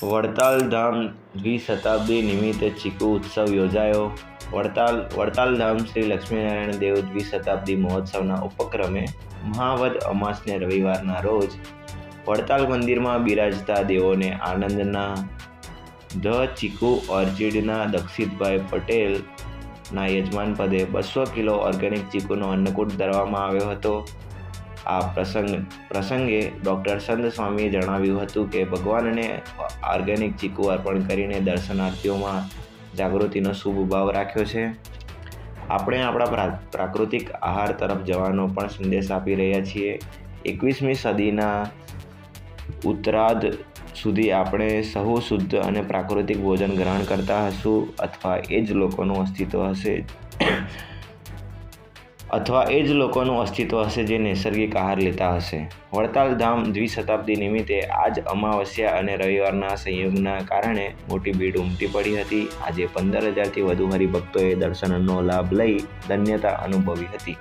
વડતાલ ધામ દ્વિશતાબ્દી નિમિત્તે ચીકુ ઉત્સવ યોજાયો. વડતાલ વડતાલ ધામ શ્રી લક્ષ્મીનારાયણ દેવ દ્વિશતાબ્દી મહોત્સવના ઉપક્રમે મહાવદ અમાસને રવિવારના રોજ વડતાલ મંદિરમાં બિરાજતા દેવોને આનંદના ધ ચીકુ ઓર્ચિડના દક્ષિતભાઈ પટેલના યજમાન પદે બસો કિલો ઓર્ગેનિક ચીકુનો અન્નકૂટ ધરવામાં આવ્યો હતો. આ પ્રસંગ, પ્રસંગે ડૉક્ટર સંત સ્વામીએ જણાવ્યું હતું કે, ભગવાનને ઓર્ગેનિક ચીકુ અર્પણ કરીને દર્શનાર્થીઓમાં જાગૃતિનો શુભ ભાવ રાખ્યો છે. આપણે આપણા પ્રા, પ્રાકૃતિક આહાર તરફ જવાનો પણ સંદેશ આપી રહ્યા છીએ. એકવીસમી સદીના ઉત્તરાર્ધ સુધી આપણે સહુ શુદ્ધ અને પ્રાકૃતિક ભોજન ગ્રહણ કરતા હશું અથવા એ જ લોકોનું અસ્તિત્વ હશે. અથવા એ જ લોકોનું અસ્તિત્વ હશે જે નૈસર્ગિક આહાર લેતા હશે. વડતાલ ધામ દ્વિશતાબ્દી નિમિત્તે આજ અમાવસ્યા અને રવિવારના સંયોગના કારણે મોટી ભીડ ઉમટી પડી હતી. આજે પંદર હજારથી વધુ હરિભક્તોએ દર્શનનો લાભ લઈ ધન્યતા અનુભવી હતી.